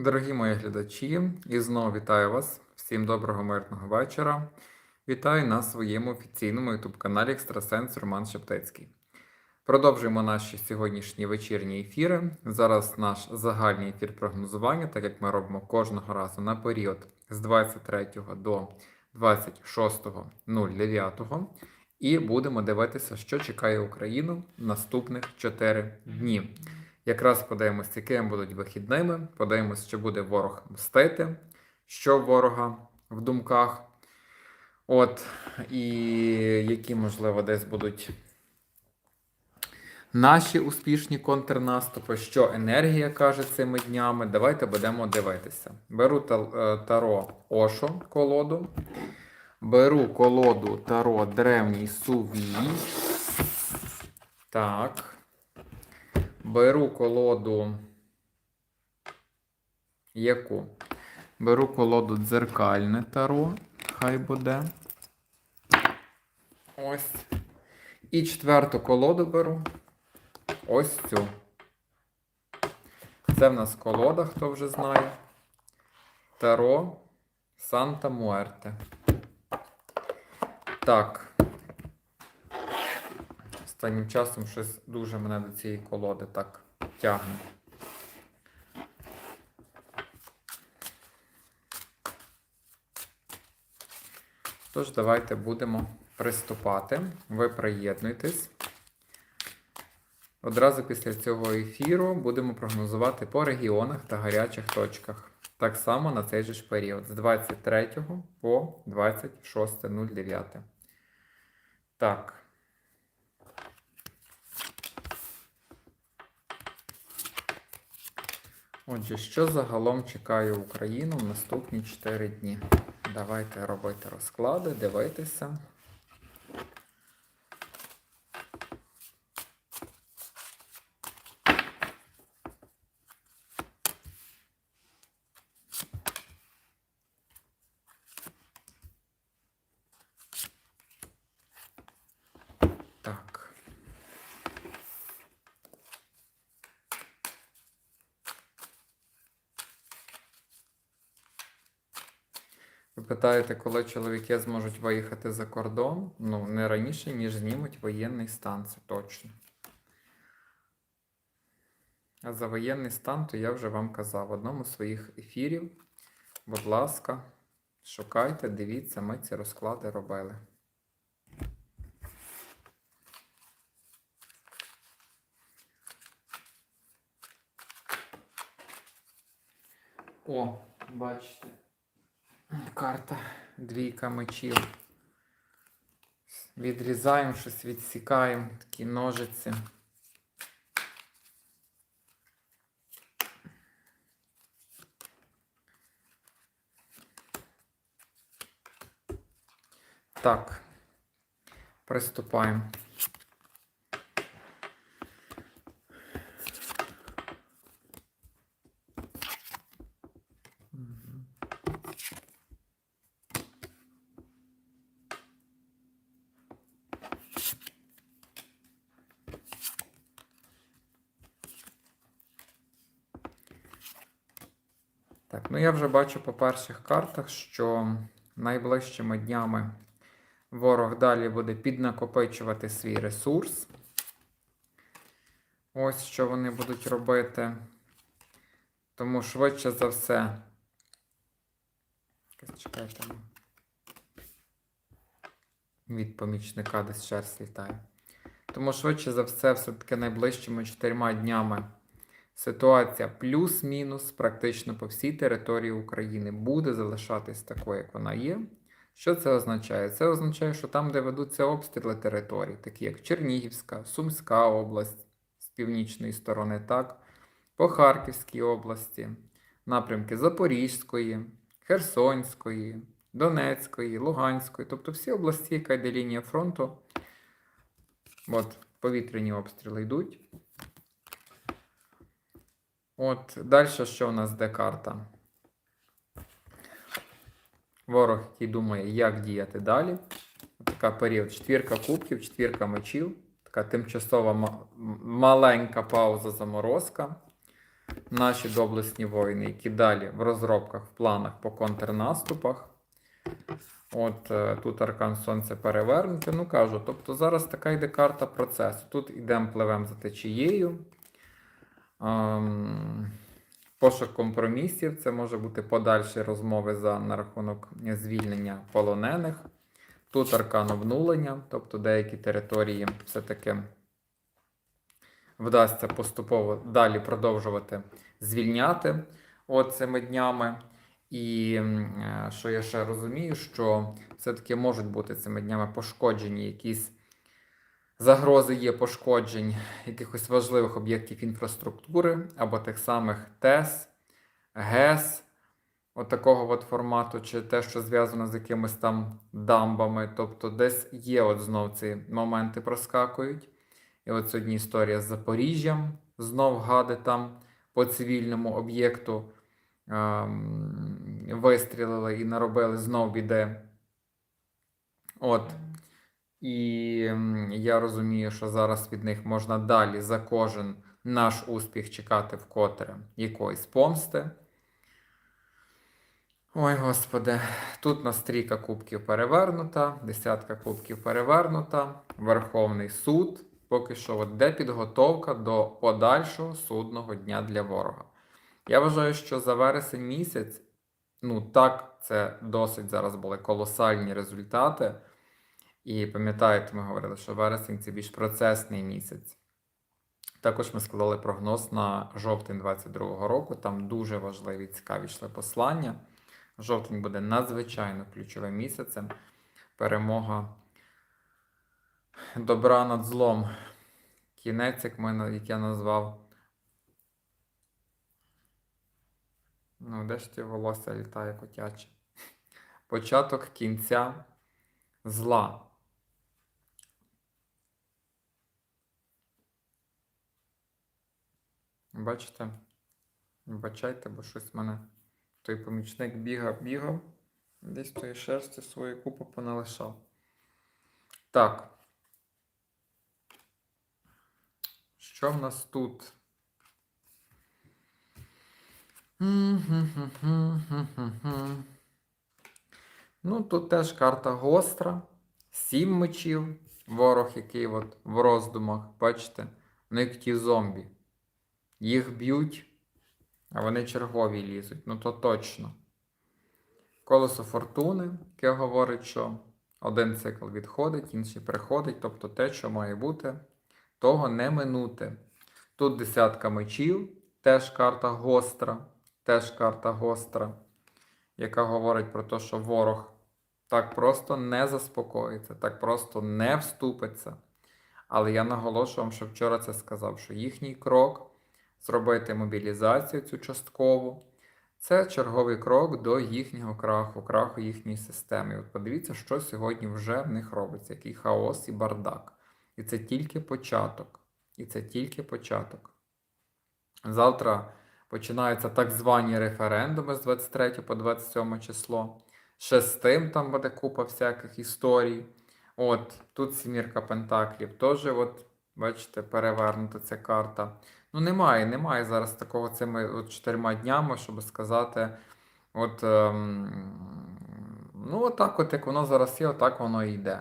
Дорогі мої глядачі, і знову вітаю вас. Всім доброго мирного вечора. Вітаю на своєму офіційному ютуб-каналі Екстрасенс Роман Шептецький. Продовжуємо наші сьогоднішні вечірні ефіри. Зараз наш загальний ефір прогнозування, так як ми робимо кожного разу на період з 23 до 26.09. І будемо дивитися, що чекає Україну наступних 4 дні. Якраз подивимося, якими будуть вихідними, подивимося, що буде ворог мстити, що ворога в думках. От, і які, можливо, десь будуть наші успішні контрнаступи, що енергія каже цими днями. Давайте будемо дивитися. Беру е, таро Ошо колоду. Беру колоду Таро Древній Сувій. Так. Беру колоду. Яку? Беру колоду дзеркальне таро. Хай буде. Ось. І четверту колоду беру. Ось цю. Це в нас колода, хто вже знає. Таро Санта Муерте. Так. Останнім часом щось дуже мене до цієї колоди так тягне. Тож, давайте будемо приступати. Ви приєднуйтесь. Одразу після цього ефіру будемо прогнозувати по регіонах та гарячих точках. Так само на цей же ж період з 23 по 26.09. Так. Отже, що загалом чекає Україну в наступні 4 дні? Давайте робити розклади, дивитися. Так. Ви питаєте, коли чоловіки зможуть виїхати за кордон? Ну, не раніше, ніж знімуть воєнний стан, це точно. А за воєнний стан, то я вже вам казав в одному з своїх ефірів. Будь ласка, шукайте, дивіться, ми ці розклади робили. О, бачите. Карта двійка мечів. Відрізаємо щось, відсікаємо такі ножиці. Так, приступаємо. Так, ну я вже бачу по перших картах, що найближчими днями ворог далі буде піднакопичувати свій ресурс. Ось що вони будуть робити. Тому швидше за все. Чекайте. Від помічника десь шерсть літає. Тому швидше за все, все-таки найближчими чотирма днями ситуація плюс-мінус практично по всій території України буде залишатись такою, як вона є. Що це означає? Це означає, що там, де ведуться обстріли територій, такі як Чернігівська, Сумська область з північної сторони, так, по Харківській області, напрямки Запорізької, Херсонської, Донецької, Луганської, тобто всі області, яка йде лінія фронту, от повітряні обстріли йдуть. От далі що у нас де карта? Ворог, який думає, як діяти далі. Така період. Четвірка кубків, четвірка мечів. Така тимчасова маленька пауза заморозка. наші доблесні воїни, які далі в розробках, в планах по контрнаступах. От е, тут аркан сонця перевернути. Ну кажу, тобто зараз така йде карта процесу. Тут йдемо пливемо за течією. Ем, пошук компромісів. Це може бути подальші розмови за на рахунок звільнення полонених. Тут аркан обнулення, тобто деякі території все-таки вдасться поступово далі продовжувати звільняти цими днями. І е, що я ще розумію, що все-таки можуть бути цими днями пошкоджені якісь загрози є пошкоджень якихось важливих об'єктів інфраструктури або тих самих ТЕС, ГЕС, от такого от формату, чи те, що зв'язано з якимись там дамбами. Тобто десь є от знов ці моменти проскакують. І от сьогодні історія з Запоріжжям, знов гади там по цивільному об'єкту ем, вистрілили і наробили знов біде. От. І я розумію, що зараз від них можна далі за кожен наш успіх чекати вкотре якоїсь помсти. Ой, Господи, тут на стрійка кубків перевернута, десятка кубків перевернута, Верховний суд. Поки що от де підготовка до подальшого судного дня для ворога. Я вважаю, що за вересень місяць, ну так, це досить зараз були колосальні результати. І пам'ятаєте, ми говорили, що вересень це більш процесний місяць. Також ми складали прогноз на жовтень 2022 року. Там дуже важливі цікаві йшли послання. Жовтень буде надзвичайно ключовим місяцем. Перемога добра над злом. Кінець, як, ми, як я назвав. Ну, де ж ті волосся літає котяче? Початок кінця зла. Бачите? Вибачайте, бо щось в мене той помічник бігав, бігав. Десь тої шерсті свою купу поналишав. Так. Що в нас тут? Ну, тут теж карта гостра. Сім мечів. Ворог, який от в роздумах, бачите, в них ті зомбі. Їх б'ють, а вони чергові лізуть. Ну то точно. Колесо фортуни, яке говорить, що один цикл відходить, інший приходить, тобто те, що має бути, того не минути. Тут десятка мечів, теж карта гостра, теж карта гостра, яка говорить про те, що ворог так просто не заспокоїться, так просто не вступиться. Але я наголошую вам, що вчора це сказав, що їхній крок зробити мобілізацію цю часткову. Це черговий крок до їхнього краху, краху їхньої системи. От подивіться, що сьогодні вже в них робиться, який хаос і бардак. І це тільки початок. І це тільки початок. Завтра починаються так звані референдуми з 23 по 27 число. Шестим там буде купа всяких історій. От, тут сімірка Пентаклів. Теж, от, бачите, перевернута ця карта. Ну, немає, немає зараз такого цими от чотирма днями, щоб сказати, от, ем, ну, отак, от як воно зараз є, отак воно і йде.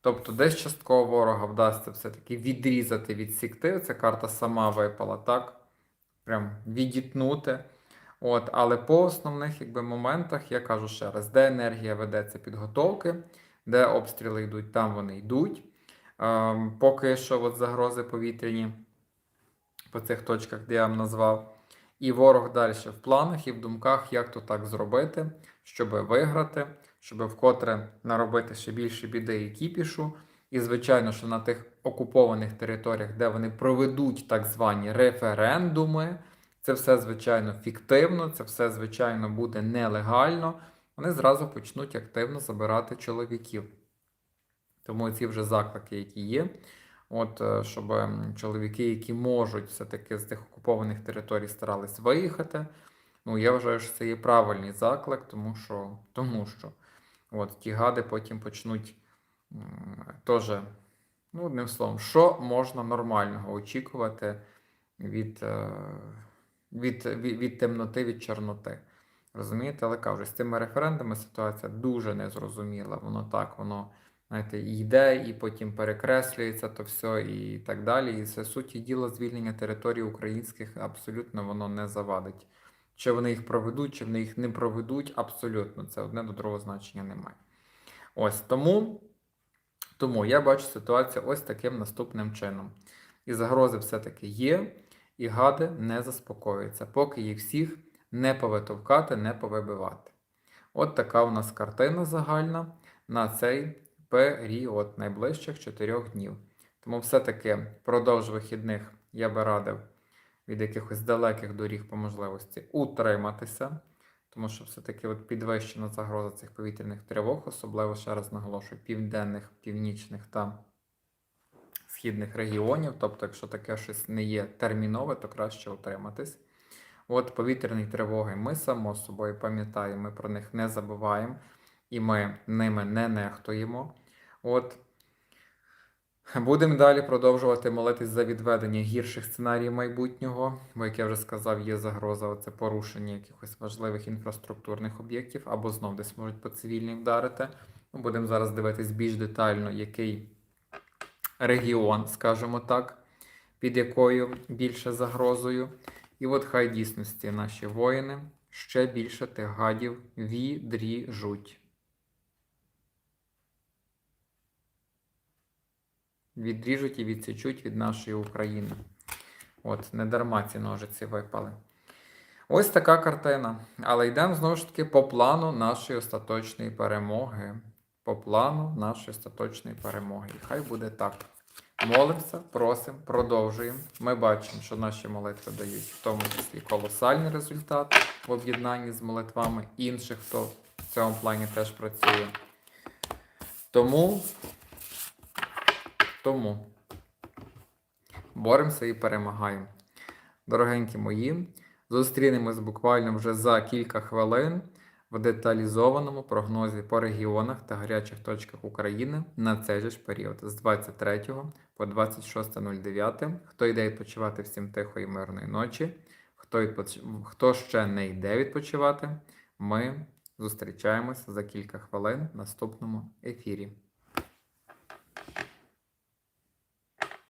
Тобто, десь частково ворога вдасться все-таки відрізати, відсікти. Ця карта сама випала, так? Прям відітнути. От, Але по основних якби, моментах я кажу ще раз, де енергія ведеться підготовки, де обстріли йдуть, там вони йдуть. Ем, поки що от загрози повітряні по цих точках, де я вам назвав. І ворог далі в планах і в думках, як то так зробити, щоб виграти, щоб вкотре наробити ще більше біди і кіпішу. І, звичайно, що на тих окупованих територіях, де вони проведуть так звані референдуми, це все, звичайно, фіктивно, це все, звичайно, буде нелегально. Вони зразу почнуть активно забирати чоловіків. Тому ці вже заклики, які є. От, е, щоб чоловіки, які можуть все-таки з тих окупованих територій старались виїхати. Ну, я вважаю, що це є правильний заклик, тому що тому що от, ті гади потім почнуть теж, ну, одним словом, що можна нормального очікувати від е, від, від, від темноти, від чорноти. Розумієте, але кажу, з цими референдами ситуація дуже незрозуміла. Воно так, воно знаєте, йде і потім перекреслюється то все і так далі. І це суті діла звільнення територій українських абсолютно воно не завадить. Чи вони їх проведуть, чи вони їх не проведуть, абсолютно це одне до другого значення немає. Ось тому, тому я бачу ситуацію ось таким наступним чином. І загрози все-таки є, і гади не заспокоюються, поки їх всіх не повитовкати, не повибивати. От така у нас картина загальна на цей період найближчих 4 днів. Тому все-таки впродовж вихідних я би радив від якихось далеких доріг по можливості утриматися, тому що все-таки от підвищена загроза цих повітряних тривог, особливо ще раз наголошую, південних, північних та східних регіонів. Тобто, якщо таке щось не є термінове, то краще утриматись. От повітряні тривоги ми само собою пам'ятаємо, ми про них не забуваємо і ми ними не нехтуємо. От Будемо далі продовжувати молитись за відведення гірших сценаріїв майбутнього, бо, як я вже сказав, є загроза оце порушення якихось важливих інфраструктурних об'єктів або знов десь можуть по цивільній вдарити. Ну, Будемо зараз дивитись більш детально, який регіон, скажімо так, під якою більше загрозою. І от хай дійсності наші воїни ще більше тих гадів відріжуть. Відріжуть і відсічуть від нашої України. От, не дарма ці ножиці випали. Ось така картина. Але йдемо знову ж таки по плану нашої остаточної перемоги. По плану нашої остаточної перемоги. І хай буде так. Молимося, просимо, продовжуємо. Ми бачимо, що наші молитви дають в тому числі колосальний результат в об'єднанні з молитвами інших, хто в цьому плані теж працює. Тому, тому боремося і перемагаємо. Дорогенькі мої, зустрінемось буквально вже за кілька хвилин в деталізованому прогнозі по регіонах та гарячих точках України на цей же ж період з 23 по 26.09. Хто йде відпочивати всім тихої мирної ночі, хто, відпоч... хто ще не йде відпочивати, ми зустрічаємося за кілька хвилин в наступному ефірі.